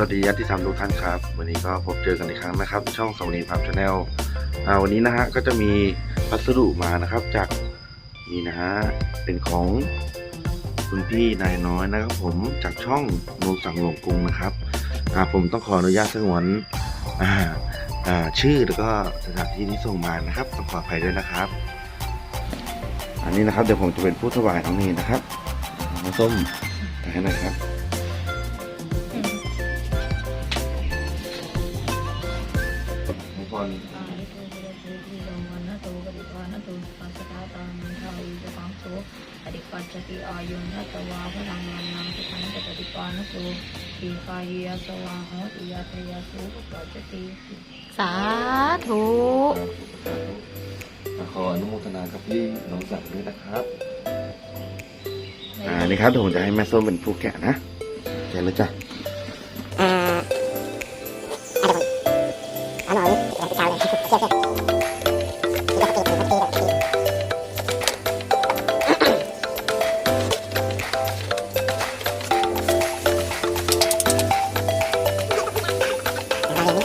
สวัสดีญาติธรรมทุกท่านครับ วันนี้ก็พบเจอกันอีกครั้งนะครับ ช่องสวนีพามชาแนลวันนี้นะฮะก็จะมีพัสดุมานะครับจากนี่นะฮะเป็นของคุณพี่นายน้อยนะครับ ผมจากช่องโนสังหลงกรุงนะครับผมต้องขออนุญาตสงวนชื่อแล้วก็สถานที่ที่ส่งมานะครับต้องขออภัยด้วยนะครับ อันนี้นะครับเดี๋ยวผมจะเป็นผู้ถวายน้องนีนะครับน้องส้มน่อยครับ ทุกคนตาลิโกเรตุทีลงวันนะโตปฏิวานะโตปัสสตาตามันทาวิจปังโสปฏิปัจจติอายุนะตวาพลังนันนังสุขันตปฏิปานะโสทีกายยสวาโหติยาตยาสุปปัจจติสาธุ ขออนุโมทนากับพี่น้องสักดิ์ด้วยนะครับ อ่า นี่ครับเดี๋ยวผมจะให้แม่ส้มเป็นผู้แกะนะ แกะเลยจ้ะ สวัส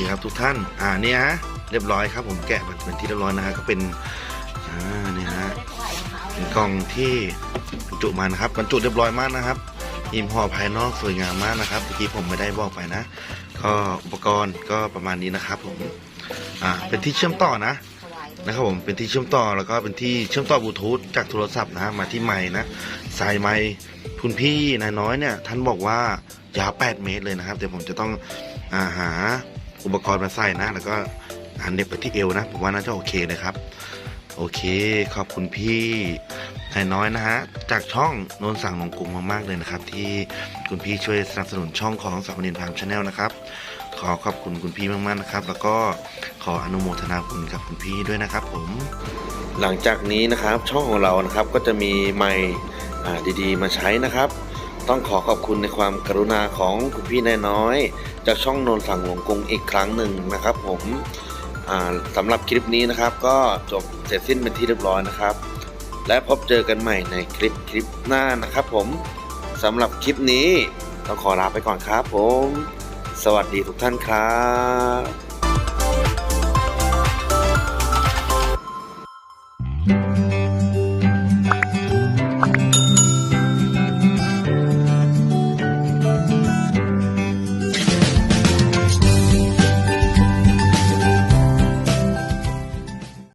ดีครับทุกท่าน อ่าเนี่ยฮะ เรียบร้อยครับผมแกะเป็นที่เรียบร้อยนะฮะ ก็เป็น อ่าเนี่ยฮะ กล่องที่บรรจุมานะครับบรรจุเรียบร้อยมากนะครับอิมห่อภายนอกสวยงามมากนะครับเมื่อกี้ผมไม่ได้บอกไปนะ ก็อุปกรณ์ก็ประมาณนี้นะครับ ผมอ่าเป็นที่เชื่อมต่อนะนะครับผมเป็นที่เชื่อมต่อแล้วก็เป็นที่เชื่อมต่อบลูทูธจากโทรศัพท์นะมาที่ไม้นะสายไม้คุณพี่นายน้อยเนี่ยท่านบอกว่ายาว 8 เมตรเลยนะครับเดี๋ยวผมจะต้องอาหาอุปกรณ์มาใส่นะ แล้วก็หันเด็บไปที่เอวนะ ผมว่าน่าจะโอเคเลยครับ โอเค ขอบคุณพี่นายน้อยนะฮะ จากช่องโนนสั่งหลงกรุงมากๆเลยนะครับ ที่คุณพี่ช่วยสนับสนุนช่องของสามเณรพามชาแนลนะครับ ขอขอบคุณคุณพี่มากๆนะครับ แล้วก็ขออนุโมทนาคุณกับคุณพี่ด้วยนะครับ ผม หลังจากนี้นะครับช่องของเรานะครับก็จะมีไมค์อ่ดีๆ มาใช้นะครับ ต้องขอขอบคุณในความกรุณาของคุณพี่นายน้อย จากช่องโนนสั่งหลวงกรุงอีกครั้งหนึ่งนะครับ ผม สำหรับคลิปนี้นะครับ ก็จบเสร็จสิ้นเป็นที่เรียบร้อยนะครับ และพบเจอกันใหม่ในคลิปคลิปหน้านะครับ ผมสำหรับคลิปนี้ต้องขอลาไปก่อนครับผม สวัสดีทุกท่านครับ